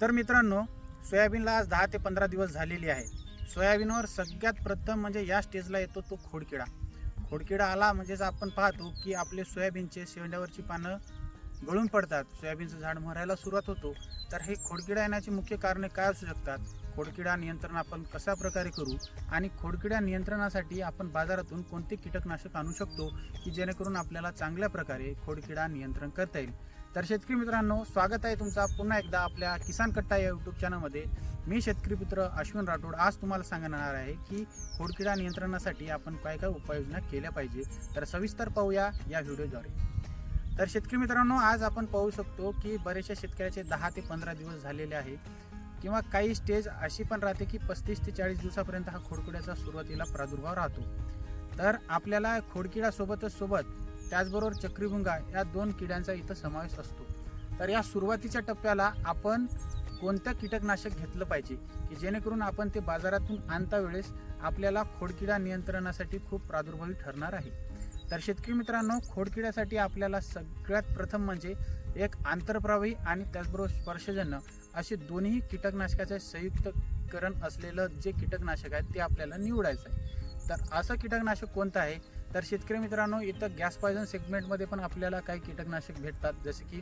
तर मित्रांनो सोयाबीनला आज दहा ते पंधरा दिवस झालेली आहे. सोयाबीनवर सगळ्यात प्रथम म्हणजे या स्टेजला येतो तो खोडकिडा. खोडकिडा आला म्हणजेच आपण पाहतो की आपले सोयाबीनचे शेंड्यावरची पानं गळून पडतात. सोयाबीनचं झाड मरायला सुरुवात होतो. तर हे खोडकिडा येण्याची मुख्य कारणे काय असू शकतात? खोडकिडा नियंत्रण आपण कशा प्रकारे करू? आणि खोडकिडा नियंत्रणासाठी आपण बाजारातून कोणते कीटकनाशक आणू शकतो की जेणेकरून आपल्याला चांगल्या प्रकारे खोडकिडा नियंत्रण करता येईल? तर शेतकरी मित्रांनो स्वागत आहे तुमचा पुन्हा एकदा आपल्या किसान कट्टा या यूट्यूब चॅनलमध्ये मी शेतकरी पुत्र अश्विन राठोड. आज तुम्हाला सांगणार आहे की खोडकिडा नियंत्रणासाठी आपण काय काय उपाययोजना केल्या पाहिजे तर सविस्तर पाहूया या व्हिडिओद्वारे. तर शेतकरी मित्रांनो आज आपण पाहू शकतो की बरेचशा शेतकऱ्याचे दहा ते पंधरा दिवस झालेले आहे किंवा काही स्टेज अशी पण राहते की पस्तीस ते चाळीस दिवसापर्यंत हा खोडकिड्याचा सुरुवातीला प्रादुर्भाव राहतो. तर आपल्याला खोडकिडासोबतच सोबत त्याचबरोबर चक्रीभुंगा या दोन किड्यांचा इथं समावेश असतो. तर या सुरुवातीच्या टप्प्याला आपण कोणतं कीटकनाशक घेतलं पाहिजे? की जेणेकरून आपण ते बाजारातून आणता वेळेस आपल्याला खोडकिडा नियंत्रणासाठी खूप प्रादुर्भावी ठरणार आहे. तर शेतकरी मित्रांनो खोडकिड्यासाठी आपल्याला सगळ्यात प्रथम म्हणजे एक आंतरप्रवाही आणि त्याचबरोबर स्पर्शजन्य असे दोन्ही कीटकनाशकाचे संयुक्तकरण असलेलं जे कीटकनाशक आहे ते आपल्याला निवडायचं आहे. तर असं कीटकनाशक कोणतं आहे? तर शेतकरी मित्रांनो इथं गॅस पॉयझन सेगमेंटमध्ये पण आपल्याला काही कीटकनाशक भेटतात जसे की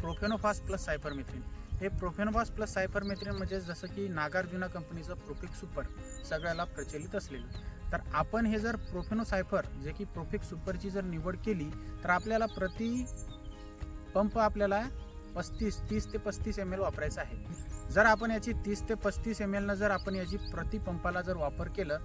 प्रोफेनोफास प्लस सायपरमेथ्रिन. हे प्रोफेनोफास प्लस सायपरमेथ्रिन म्हणजे जसं की नागार्जुना कंपनीचं प्रोफिक सुपर सगळ्याला प्रचलित असलेलं. तर आपण हे जर प्रोफेनो सायफर जे की प्रोफिक सुपरची जर निवड केली तर आपल्याला प्रति पंप आपल्याला पस्तीस तीस ते पस्तीस एम एल वापरायचं आहे. जर आपण याची तीस ते पस्तीस एम एलनं जर आपण याची प्रति पंपाला जर वापर केलं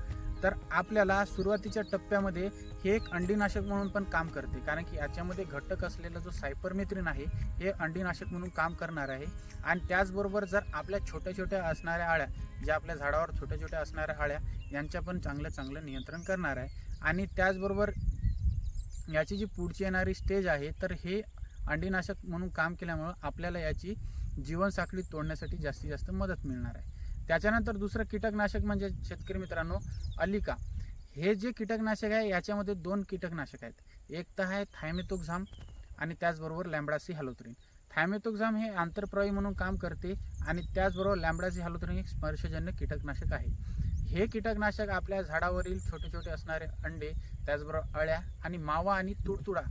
तर आपल्याला सुरुवातीच्या टप्प्यामध्ये हे एक अंडीनाशक म्हणून पण काम करते. कारण की याच्यामध्ये घटक असलेला जो सायपरमेथ्रिन आहे हे अंडीनाशक म्हणून काम करणार आहे. आणि त्याचबरोबर जर आपल्या छोट्या छोट्या असणाऱ्या आळ्या ज्या आपल्या झाडावर छोट्या छोट्या असणाऱ्या आळ्या यांच्या पण चांगलं चांगलं नियंत्रण करणार आहे. आणि त्याचबरोबर याची जी पुढची येणारी स्टेज आहे तर हे अंडीनाशक म्हणून काम केल्यामुळं आपल्याला याची जीवनसाखळी तोडण्यासाठी जास्तीत जास्त मदत मिळणार आहे. त्याच्यानंतर दुसरं कीटकनाशक म्हणजे शेतकरी मित्रांनो अलिका. हे जे कीटकनाशक आहे याच्यामध्ये दोन कीटकनाशक आहेत. एक तर आहे थायमेतोक्झाम आणि त्याचबरोबर लॅम्बडासी हॅलोथ्रीन थायमेतोक्झाम हे आंतरप्रवाही म्हणून काम करते आणि त्याचबरोबर लॅम्बडासी हॅलोथ्रीन एक स्पर्शजन्य कीटकनाशक आहे. हे कीटकनाशक आपल्या झाडावरील छोटे छोटे असणारे अंडे त्याचबरोबर अळ्या आणि मावा आणि तुडतुडा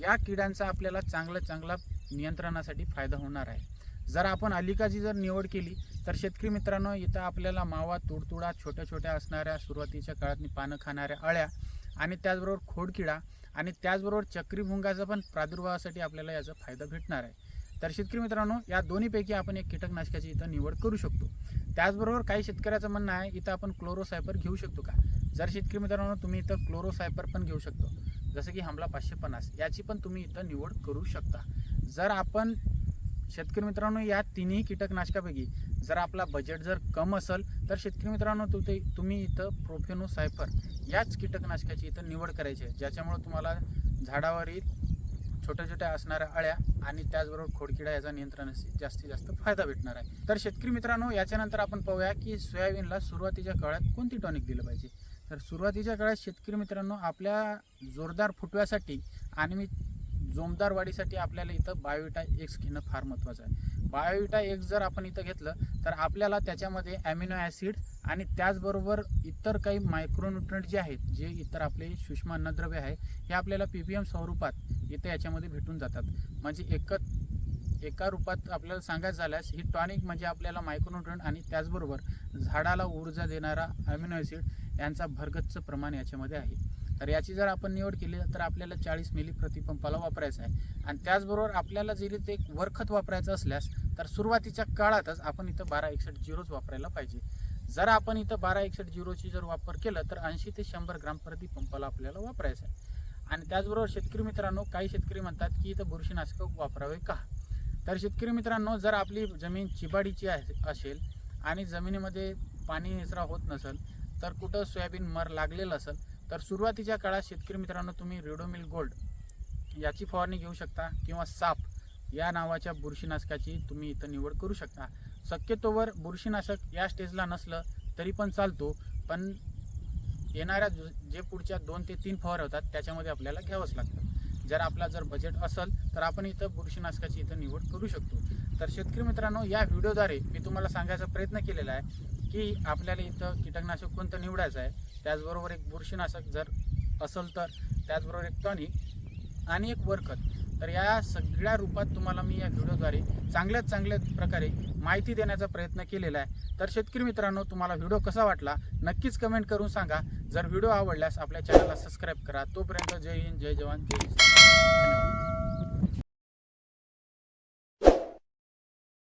या किड्यांचा आपल्याला चांगलं चांगला नियंत्रणासाठी फायदा होणार आहे. जर आपण अलिकाची जर निवड केली तर शेतकरी मित्रांनो इथं आपल्याला मावा तुडतुडा छोट्या छोट्या असणाऱ्या सुरुवातीच्या काळात पानं खाणाऱ्या अळ्या आणि त्याचबरोबर खोडकिडा आणि त्याचबरोबर चक्रीभुंगाचा पण प्रादुर्भावासाठी आपल्याला याचा फायदा भेटणार आहे. तर शेतकरी मित्रांनो या दोन्हीपैकी आपण एक कीटकनाशकाची इथं निवड करू शकतो. त्याचबरोबर काही शेतकऱ्याचं म्हणणं आहे इथं आपण क्लोरोसायपर घेऊ शकतो का? जर शेतकरी मित्रांनो तुम्ही इथं क्लोरोसायपर पण घेऊ शकतो जसं की हमला पाचशे पन्नास याची पण तुम्ही इथं निवड करू शकता. जर आपण शेतकरी मित्रांनो या तिन्ही कीटकनाशकापैकी जर आपला बजेट जर कम असेल तर शेतकरी मित्रांनो तु ते तुम्ही इथं प्रोफेनो सायफर याच कीटकनाशकाची इथं निवड करायची आहे ज्याच्यामुळे तुम्हाला झाडावरील छोट्या छोट्या असणाऱ्या अळ्या आणि त्याचबरोबर खोडकिडा याचा नियंत्रणाशी जास्तीत जास्त फायदा भेटणार आहे. तर शेतकरी मित्रांनो याच्यानंतर आपण पाहूया की सोयाबीनला सुरुवातीच्या काळात कोणती टॉनिक दिलं पाहिजे? तर सुरुवातीच्या काळात शेतकरी मित्रांनो आपल्या जोरदार फुटव्यासाठी आणि मी जोमदार वाढीसाठी आपल्याला इथं बायोविटा एक्स घेणं फार महत्त्वाचं आहे. बायोविटा एक्स जर आपण इथं घेतलं तर आपल्याला त्याच्यामध्ये ॲमिनो ॲसिड आणि त्याचबरोबर इतर काही मायक्रोन्युट्रंट जे आहेत जे इतर आपले सूक्ष्म अन्नद्रव्य आहे हे आपल्याला पी पी एम स्वरूपात इथं याच्यामध्ये भेटून जातात. म्हणजे एकच एका रूपात आपल्याला सांगायचं झाल्यास ही टॉनिक म्हणजे आपल्याला मायक्रोन्युट्रंट आणि त्याचबरोबर झाडाला ऊर्जा देणारा ॲमिनो ॲसिड यांचा भरगच्च प्रमाण याच्यामध्ये आहे. तर याची जर आपण निवड केली तर आपल्याला चाळीस मिली प्रतिपंपाला वापरायचं आहे. आणि त्याचबरोबर आपल्याला जरी ते वरखत वापरायचं असल्यास तर सुरुवातीच्या काळातच आपण इथं बारा एकसठ झिरोच वापरायला पाहिजे. जर आपण इथं बारा एकसठ झिरोची जर वापर केला तर ऐंशी ते शंभर ग्राम प्रतिपंपाला आपल्याला वापरायचं आहे. आणि त्याचबरोबर शेतकरी मित्रांनो काही शेतकरी म्हणतात की इथं बुरशीनाशक वापरावे का? तर शेतकरी मित्रांनो जर आपली जमीन चिबाडीची आहे असेल आणि जमिनीमध्ये पाणी निचरा होत नसेल तर कुठं सोयाबीन मर लागलेलं असेल तर सुरुवातीच्या काळात शेतकरी मित्रांनो तुम्ही रेडोमिल गोल्ड याची फवारणी घेऊ शकता किंवा साप या नावाच्या बुरशीनाशकाची तुम्ही इथं निवड करू शकता. शक्यतोवर बुरशीनाशक या स्टेजला नसलं तरी पण चालतो पण येणाऱ्या जे पुढच्या दोन ते तीन फवार होतात त्याच्यामध्ये आपल्याला घ्यावंच लागतं. जर आपला जर बजेट असेल तर आपण इथं बुरशीनाशकाची इथं निवड करू शकतो. तर शेतकरी मित्रांनो या व्हिडिओद्वारे मी तुम्हाला सांगायचा प्रयत्न केलेला आहे की आपल्याला इथं कीटकनाशक कोणतं निवडायचं आहे त्याचबरोबर एक बुरशीनाशक जर असेल तर त्याचबरोबर एक टॉनिक आणि एक वरखत. तर या सगळ्या रूपात तुम्हाला मी या व्हिडिओद्वारे चांगल्यात चांगल्या प्रकारे माहिती देण्याचा प्रयत्न केलेला आहे. तर शेतकरी मित्रांनो तुम्हाला व्हिडिओ कसा वाटला नक्कीच कमेंट करून सांगा. जर व्हिडिओ आवडल्यास आपल्या चॅनलला सबस्क्राईब करा. तोपर्यंत जय हिंद जय जवान जय धन्यवाद.